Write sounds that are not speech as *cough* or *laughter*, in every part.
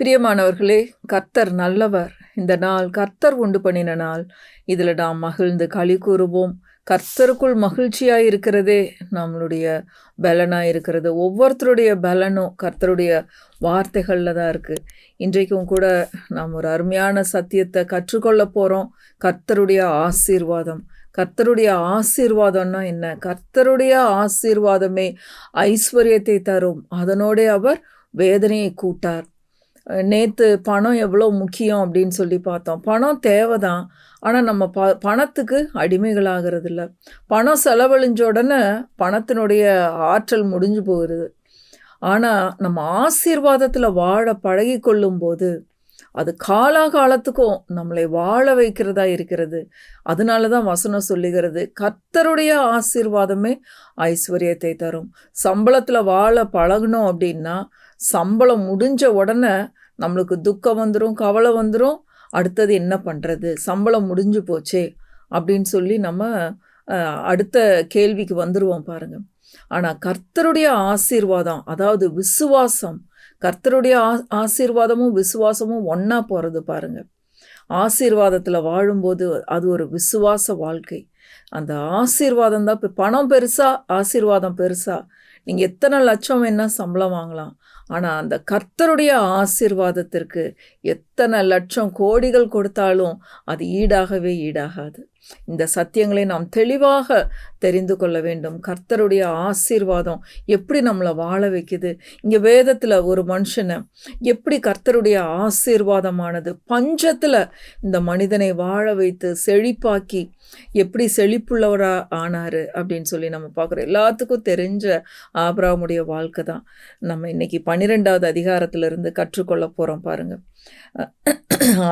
பிரியமானவர்களே கர்த்தர் நல்லவர். இந்த நாள் கர்த்தர் உண்டு பண்ணின நாள். இதில் நாம் மகிழ்ந்து களி கூறுவோம். கர்த்தருக்குள் மகிழ்ச்சியாக இருக்கிறதே நம்மளுடைய பலனாக இருக்கிறது. ஒவ்வொருத்தருடைய பலனும் கர்த்தருடைய வார்த்தைகளில் தான் இருக்குது இன்றைக்கும் கூட நாம் ஒரு அருமையான சத்தியத்தை கற்றுக்கொள்ள போகிறோம் கர்த்தருடைய ஆசீர்வாதம். கர்த்தருடைய ஆசீர்வாதம்னா என்ன? கர்த்தருடைய ஆசீர்வாதமே ஐஸ்வர்யத்தை தரும். அதனோடே அவர் வேதனையை கூட்டார். நேற்று பணம் எவ்வளோ முக்கியம் அப்படின்னு சொல்லி பார்த்தோம். பணம் தேவை தான் ஆனால் நம்ம ப பணத்துக்கு அடிமைகளாகிறது இல்லை பணம் செலவழிஞ்ச உடனே பணத்தினுடைய ஆற்றல் முடிஞ்சு போகிறது ஆனால் நம்ம ஆசீர்வாதத்தில் வாழ பழகி கொள்ளும்போது அது காலாகாலத்துக்கும் நம்மளை வாழ வைக்கிறதா இருக்கிறது. அதனால தான் வசனம் சொல்லுகிறது கர்த்தருடைய ஆசீர்வாதமே ஐஸ்வர்யத்தை தரும். சம்பளத்தில் வாழ பழகணும் அப்படின்னா சம்பளம் முடிஞ்ச உடனே நம்மளுக்கு துக்கம் வந்துடும் கவலை வந்துடும் அடுத்தது என்ன பண்ணுறது சம்பளம் முடிஞ்சு போச்சே அப்படின்னு சொல்லி நம்ம அடுத்த கேள்விக்கு வந்துடுவோம் பாருங்கள் ஆனால் கர்த்தருடைய ஆசீர்வாதம் அதாவது விசுவாசம் கர்த்தருடைய ஆ ஆசீர்வாதமும் விசுவாசமும் ஒன்றா போகிறது பாருங்கள் ஆசீர்வாதத்தில் வாழும்போது அது ஒரு விசுவாச வாழ்க்கை. அந்த ஆசீர்வாதம் தான் இப்போ பணம் பெருசா ஆசீர்வாதம் பெருசா நீங்கள் எத்தனை லட்சம் வேணால் சம்பளம் வாங்கலாம். ஆனால் அந்த கர்த்தருடைய ஆசீர்வாதத்திற்கு எத்தனை லட்சம் கோடிகள் கொடுத்தாலும் அது ஈடாகவே ஈடாகாது. இந்த சத்தியங்களை நாம் தெளிவாக தெரிந்து கொள்ள வேண்டும். கர்த்தருடைய ஆசீர்வாதம் எப்படி நம்மளை வாழ வைக்குது? இங்கே வேதத்தில் ஒரு மனுஷனை எப்படி கர்த்தருடைய ஆசீர்வாதமானது? பஞ்சத்தில் இந்த மனிதனை வாழ வைத்து செழிப்பாக்கி எப்படி செழிப்புள்ளவராக ஆனார் அப்படின்னு சொல்லி நம்ம பார்க்குறோம். எல்லாத்துக்கும் தெரிஞ்ச ஆபராமுடைய வாழ்க்கை தான். நம்ம இன்றைக்கி பன்னிரெண்டாவது அதிகாரத்திலிருந்து கற்றுக்கொள்ள போகிறோம் பாருங்கள்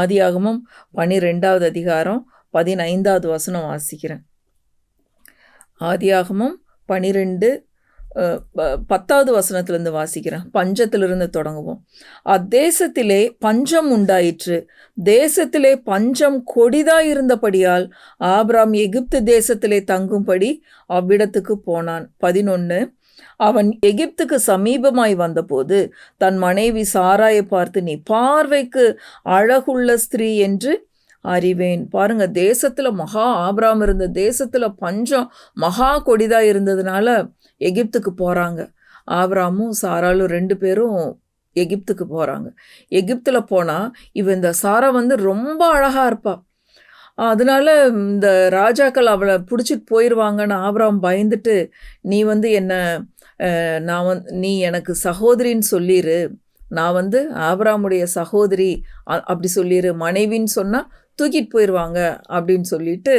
ஆதியாகமும் பன்னிரெண்டாவது அதிகாரம் பதினைந்தாவது வசனம் வாசிக்கிறேன். ஆதியாகமும் பனிரெண்டு பத்தாவது வசனத்திலிருந்து வாசிக்கிறேன். பஞ்சத்திலிருந்து தொடங்குவோம். அத்தேசத்திலே பஞ்சம் உண்டாயிற்று. தேசத்திலே பஞ்சம் கொடிதாயிருந்தபடியால் ஆப்ராம் எகிப்து தேசத்திலே தங்கும்படி அவ்விடத்துக்கு போனான். பதினொன்று அவன் எகிப்துக்கு சமீபமாய் வந்தபோது தன் மனைவி சாராயை பார்த்து நீ பார்வைக்கு அழகுள்ள ஸ்திரீ என்று அறிவேன். பாருங்க தேசத்தில் மகா ஆபராம் இருந்த தேசத்தில் பஞ்சம் மகா கொடிதாக இருந்ததுனால எகிப்துக்கு போகிறாங்க ஆபராமும் சாராலும் ரெண்டு பேரும் எகிப்துக்கு போகிறாங்க எகிப்தில் போனால் இவ இந்த சாரா வந்து ரொம்ப அழகாக இருப்பாள் அதனால இந்த ராஜாக்கள் அவளை பிடிச்சிட்டு போயிடுவாங்கன்னு ஆபராம் பயந்துட்டு நீ வந்து என்ன நான் வந்து நீ எனக்கு சகோதரின்னு சொல்லிடு நான் வந்து ஆபராமுடைய சகோதரி அ- அப்படி சொல்லிடு மனைவின்னு சொன்னால் தூக்கிட்டு போயிடுவாங்க அப்படின்னு சொல்லிட்டு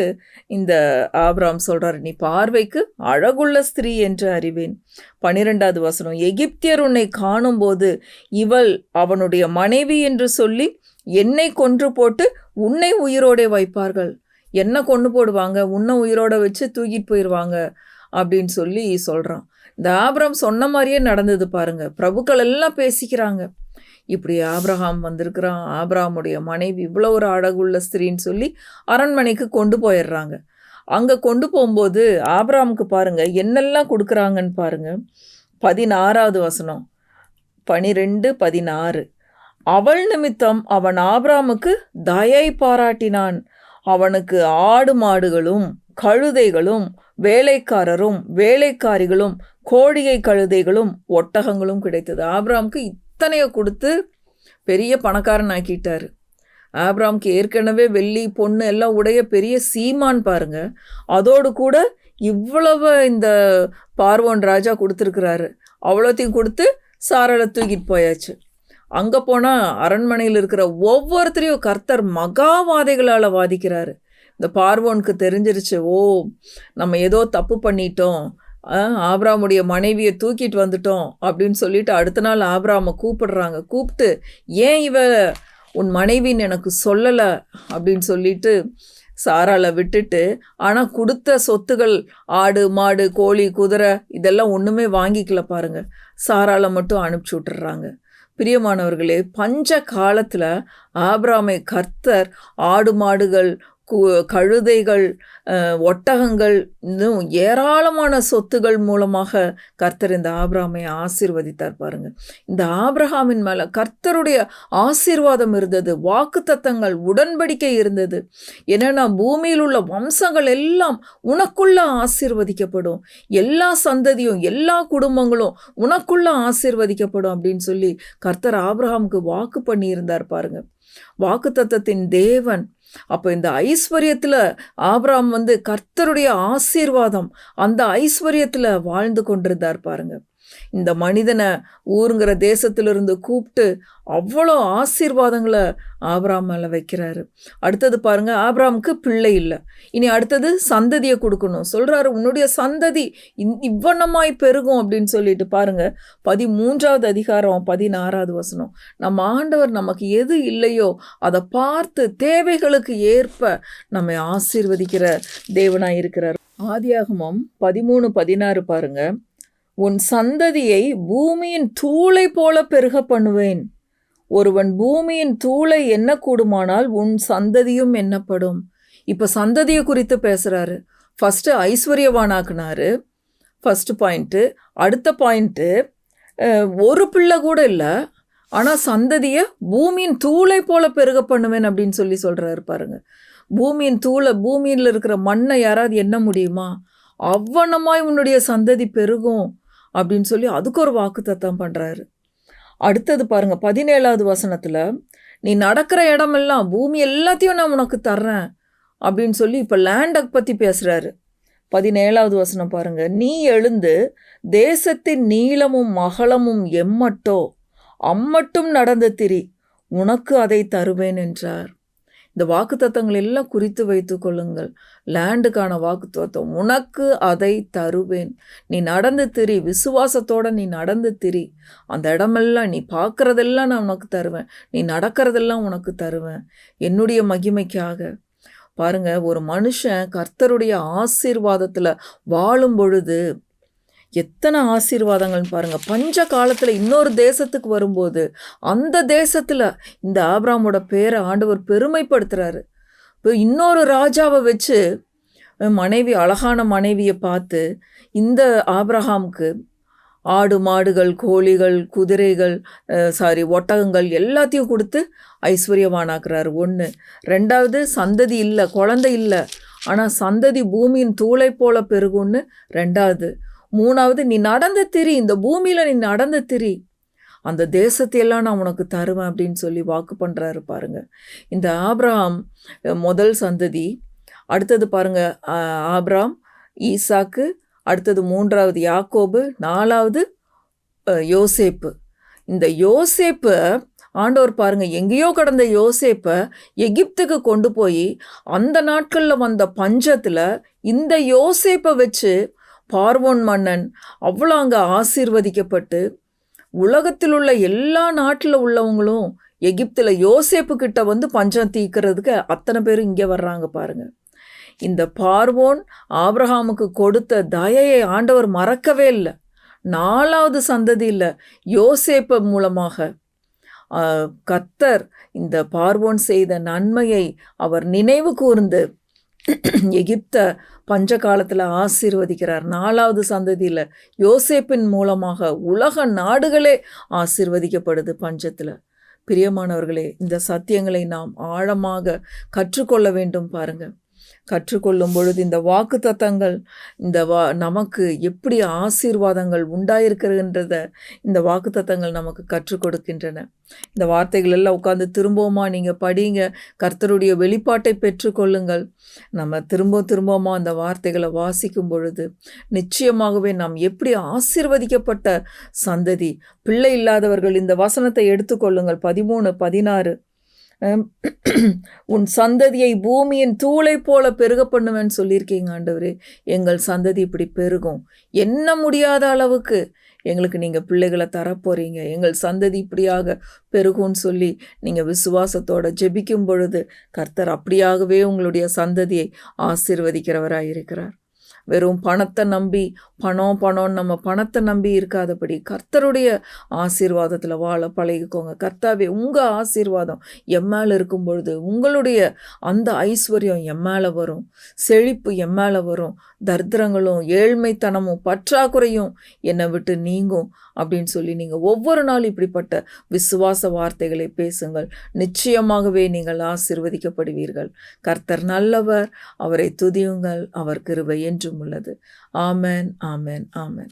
இந்த ஆபிராம் சொல்கிறார் நீ பார்வைக்கு அழகுள்ள ஸ்திரீ என்று அறிவேன். பன்னிரெண்டாவது வசனம் எகிப்தியர் உன்னை காணும்போது இவள் அவனுடைய மனைவி என்று சொல்லி என்னை கொன்று போட்டு உன்னை உயிரோடே வைப்பார்கள். என்ன கொண்டு போடுவாங்க? உன்னை உயிரோட வச்சு தூக்கிட்டு போயிடுவாங்க அப்படின்னு சொல்லி சொல்கிறான் இந்த ஆபரம் சொன்ன மாதிரியே நடந்தது பாருங்க. பிரபுக்கள் எல்லாம் பேசிக்கிறாங்க. இப்படி ஆப்ரஹாம் வந்திருக்கிறான் ஆப்ரஹாமுடைய மனைவி இவ்வளோ ஒரு அழகுள்ள ஸ்திரீன்னு சொல்லி அரண்மனைக்கு கொண்டு போயிடுறாங்க. அங்கே கொண்டு போகும்போது ஆப்ராமுக்கு பாருங்கள் என்னெல்லாம் கொடுக்குறாங்கன்னு பாருங்கள் பதினாறாவது வசனம். பனிரெண்டு பதினாறு. அவள் நிமித்தம் அவன் ஆப்ராமுக்கு தயை பாராட்டினான். அவனுக்கு ஆடு மாடுகளும் கழுதைகளும் வேலைக்காரரும் வேலைக்காரிகளும் கோழிகை கழுதைகளும் ஒட்டகங்களும் கிடைத்தது. ஆப்ராமுக்கு அத்தனையை கொடுத்து பெரிய பணக்காரன் ஆக்கிட்டார். ஆப்ராம்க்கு ஏற்கனவே வெள்ளி பொண்ணு எல்லாம் உடைய பெரிய சீமான் பாருங்க. அதோடு கூட இவ்வளவு இந்த பார்வோன் ராஜா கொடுத்துருக்குறாரு. அவ்வளோத்தையும் கொடுத்து சாரலை தூக்கிட்டு போயாச்சு. அங்கே போனால் அரண்மனையில் இருக்கிற ஒவ்வொருத்தரையும் கர்த்தர் மகாவாதைகளால் வாதிக்கிறாரு. இந்த பார்வோனுக்கு தெரிஞ்சிருச்சு ஓ நம்ம ஏதோ தப்பு பண்ணிட்டோம். ஆப்ராமுடைய மனைவியை தூக்கிட்டு வந்துட்டோம் அப்படின்னு சொல்லிட்டு அடுத்த நாள் ஆப்ராமை கூப்பிடுறாங்க. கூப்பிட்டு ஏன் இவ உன் மனைவின்னு எனக்கு சொல்லலை? அப்படின்னு சொல்லிட்டு சாரால விட்டுட்டு ஆனால் கொடுத்த சொத்துகள் ஆடு மாடு கோழி குதிரை இதெல்லாம் ஒன்றுமே வாங்கிக்கல பாருங்க. சாரால மட்டும் அனுப்பிச்சி விட்டுறாங்க. பிரியமானவர்களே பஞ்ச காலத்தில் ஆபிராமை கர்த்தர் ஆடு மாடுகள் கழுதைகள் ஒட்டகங்கள் இன்னும் ஏராளமான சொத்துகள் மூலமாக கர்த்தர் இந்த ஆபிரகாமை ஆசீர்வதித்தார் பாருங்க. இந்த ஆபிரகாமின் மேலே கர்த்தருடைய ஆசீர்வாதம் இருந்தது வாக்குத்தத்தங்கள் உடன்படிக்கை இருந்தது. என்னென்னா பூமியில் உள்ள வம்சங்கள் எல்லாம் உனக்குள்ள ஆசீர்வதிக்கப்படும். எல்லா சந்ததியும் எல்லா குடும்பங்களும் உனக்குள்ள ஆசீர்வதிக்கப்படும் அப்படின்னு சொல்லி கர்த்தர் ஆபிரகாமுக்கு வாக்கு பண்ணியிருந்தார் பாருங்க. வாக்குத்தத்தத்தின் தேவன் அப்போ இந்த ஐஸ்வர்யத்தில் ஆபராம் வந்து கர்த்தருடைய ஆசீர்வாதம் அந்த ஐஸ்வர்யத்தில் வாழ்ந்து கொண்டிருந்தார் பாருங்க. இந்த மனிதனை ஊருங்கிற தேசத்திலிருந்து கூப்பிட்டு அவ்வளோ ஆசீர்வாதங்களை ஆபிராம் மேலே வைக்கிறாரு. அடுத்தது பாருங்க ஆபிராமுக்கு பிள்ளை இல்லை. இனி அடுத்தது சந்ததியை கொடுக்கணும். சொல்கிறாரு உன்னுடைய சந்ததி இந்- இவ்வண்ணமாய் பெருகும் அப்படின்னு சொல்லிட்டு பாருங்க பதிமூன்றாவது அதிகாரம் பதினாறாவது வசனம். நம்ம ஆண்டவர் நமக்கு எது இல்லையோ அதை பார்த்து தேவைகளுக்கு ஏற்ப நம்மை ஆசீர்வதிக்கிற தேவனாய் இருக்கிறார். ஆதியாகமம் பதிமூணு பதினாறு பாருங்க உன் சந்ததியை பூமியின் தூளை போல பெருக பண்ணுவேன். ஒருவன் பூமியின் தூளை எண்ணக்கூடுமானால் உன் சந்ததியும் எண்ணப்படும். இப்போ சந்ததியை குறித்து பேசுகிறாரு ஃபஸ்ட்டு ஐஸ்வர்யவானாக்குனாரு. ஃபஸ்ட்டு பாயிண்ட்டு அடுத்த பாயிண்ட்டு ஒரு பிள்ளை கூட இல்லை. ஆனால் சந்ததியை பூமியின் தூளை போல பெருக பண்ணுவேன் அப்படின்னு சொல்லி சொல்கிறாரு பாருங்க. பூமியின் தூளை பூமியில் இருக்கிற மண்ணை யாராவது எண்ண முடியுமா? அவ்வண்ணமாய் உன்னுடைய சந்ததி பெருகும். அப்படின்னு சொல்லி அதுக்கு ஒரு வாக்குத்தத்தம் பண்ணுறாரு அடுத்தது பாருங்கள் பதினேழாவது வசனத்தில் நீ நடக்கிற இடமெல்லாம் பூமி எல்லாத்தையும் நான் உனக்கு தர்றேன் அப்படின்னு சொல்லி இப்போ லேண்டை பற்றி பேசுகிறாரு பதினேழாவது வசனம் பாருங்கள் நீ எழுந்து தேசத்தின் நீளமும் மகளமும் எம்மட்டோ அம்மட்டும் நடந்து திரி உனக்கு அதை தருவேன் என்றார். இந்த வாக்குத்தத்தங்கள் எல்லாம் குறித்து வைத்து கொள்ளுங்கள். லேண்டுக்கான வாக்குத்தத்தம். உனக்கு அதை தருவேன். நீ நடந்து திரி. விசுவாசத்தோட நீ நடந்து திரி. அந்த இடமெல்லாம் நீ பார்க்குறதெல்லாம் நான் உனக்கு தருவேன். நீ நடக்கிறதெல்லாம் உனக்கு தருவேன். என்னுடைய மகிமைக்காக. பாருங்க ஒரு மனுஷன் கர்த்தருடைய ஆசீர்வாதத்தில் வாழும் பொழுது எத்தனை ஆசீர்வாதங்கள்னு பாருங்கள் பஞ்ச காலத்தில் இன்னொரு தேசத்துக்கு வரும்போது அந்த தேசத்தில் இந்த ஆபிராமோட பேரை ஆண்டவர் பெருமைப்படுத்துகிறாரு இப்போ இன்னொரு ராஜாவை வச்சு மனைவி அழகான மனைவியை பார்த்து இந்த ஆப்ரஹாமுக்கு ஆடு மாடுகள் கோழிகள் குதிரைகள் சாரி ஒட்டகங்கள் எல்லாத்தையும் கொடுத்து ஐஸ்வர்யவானாக்குறாரு. ஒன்று ரெண்டாவது சந்ததி இல்லை குழந்தை இல்லை. ஆனால் சந்ததி பூமியின் தூளை போல பெருகும்னு ரெண்டாவது மூணாவது நீ நடந்து திரி இந்த பூமியில் நீ நடந்து திரி. அந்த தேசத்தையெல்லாம் நான் உனக்கு தருவேன் அப்படின்னு சொல்லி வாக்கு பண்ணுறாரு பாருங்க. இந்த ஆப்ராம் முதல் சந்ததி. அடுத்தது பாருங்க ஆப்ராம் ஈசாக்கு. அடுத்தது மூன்றாவது யாக்கோபு. நாலாவது யோசேப்பு. இந்த யோசேப்பு ஆண்டவர் பாருங்க எங்கேயோ கடந்த யோசேப்பை எகிப்துக்கு கொண்டு போய் அந்த நாட்களில் வந்த பஞ்சத்தில் இந்த யோசேப்பை வச்சு பார்வோன் மன்னன் அவ்வளோ அங்கே ஆசீர்வதிக்கப்பட்டு உலகத்தில் உள்ள எல்லா நாட்டில் உள்ளவங்களும் எகிப்தில் யோசேப்பு கிட்ட வந்து பஞ்சம் தீக்கிறதுக்கு அத்தனை பேரும் இங்கே வர்றாங்க பாருங்கள் இந்த பார்வோன் ஆப்ரஹாமுக்கு கொடுத்த தயையை ஆண்டவர் மறக்கவே இல்லை. நாலாவது சந்ததியில் யோசேப்பு மூலமாக கத்தர் இந்த பார்வோன் செய்த நன்மையை அவர் நினைவு கூர்ந்து *clears throat* எகிப்த பஞ்ச காலத்தில் ஆசீர்வதிக்கிறார். நாலாவது சந்ததியில் யோசேப்பின் மூலமாக உலக நாடுகளே ஆசீர்வதிக்கப்படுது பஞ்சத்தில். பிரியமானவர்களே இந்த சத்தியங்களை நாம் ஆழமாக கற்றுக்கொள்ள வேண்டும் பாருங்கள் கற்றுக்கொள்ளும் பொழுது இந்த வாக்கு தத்தங்கள் இந்த வா நமக்கு எப்படி ஆசீர்வாதங்கள் உண்டாயிருக்கிறதுன்றத இந்த வாக்கு தத்தங்கள் நமக்கு கற்றுக் கொடுக்கின்றன. இந்த வார்த்தைகள் எல்லாம் உட்காந்து திரும்பவுமா நீங்கள் படிங்க கர்த்தருடைய வெளிப்பாட்டை பெற்றுக்கொள்ளுங்கள். நம்ம திரும்ப திரும்பவுமா அந்த வார்த்தைகளை வாசிக்கும் பொழுது நிச்சயமாகவே நாம் எப்படி ஆசீர்வதிக்கப்பட்ட சந்ததி பிள்ளை இல்லாதவர்கள் இந்த வசனத்தை எடுத்துக்கொள்ளுங்கள். பதிமூணு பதினாறு *clears throat* உன் சந்ததியை பூமியின் தூளை போல பெருக பண்ணுவேன்னு சொல்லியிருக்கீங்க ஆண்டவரே. எங்கள் சந்ததி இப்படி பெருகும். எண்ண முடியாத அளவுக்கு எங்களுக்கு நீங்கள் பிள்ளைகளை தரப்போகிறீங்க எங்கள் சந்ததி இப்படியாக பெருகும்னு சொல்லி நீங்கள் விசுவாசத்தோட ஜெபிக்கும் பொழுது கர்த்தர் அப்படியாகவே உங்களுடைய சந்ததியை ஆசீர்வதிக்கிறவராக இருக்கிறார் வெறும் பணத்தை நம்பி பணம் பணம் நம்ம பணத்தை நம்பி இருக்காதபடி கர்த்தருடைய ஆசீர்வாதத்தில் வாழ பழகிக்கோங்க. கர்த்தாவே உங்கள் ஆசீர்வாதம் எம்மால் மேலே இருக்கும் பொழுது உங்களுடைய அந்த ஐஸ்வர்யம் எம்மால் வரும். செழிப்பு எம்மால் மேலே வரும். தரித்திரங்களும் ஏழ்மைத்தனமும் பற்றாக்குறையும் என்னை விட்டு நீங்கும் அப்படின்னு சொல்லி நீங்கள் ஒவ்வொரு நாள் இப்படிப்பட்ட விசுவாச வார்த்தைகளை பேசுங்கள். நிச்சயமாகவே நீங்கள் ஆசிர்வதிக்கப்படுவீர்கள். கர்த்தர் நல்லவர் அவரை துதியுங்கள் அவர் கிருபை என்றும் உள்ளது. ஆமேன் ஆமேன் ஆமேன்.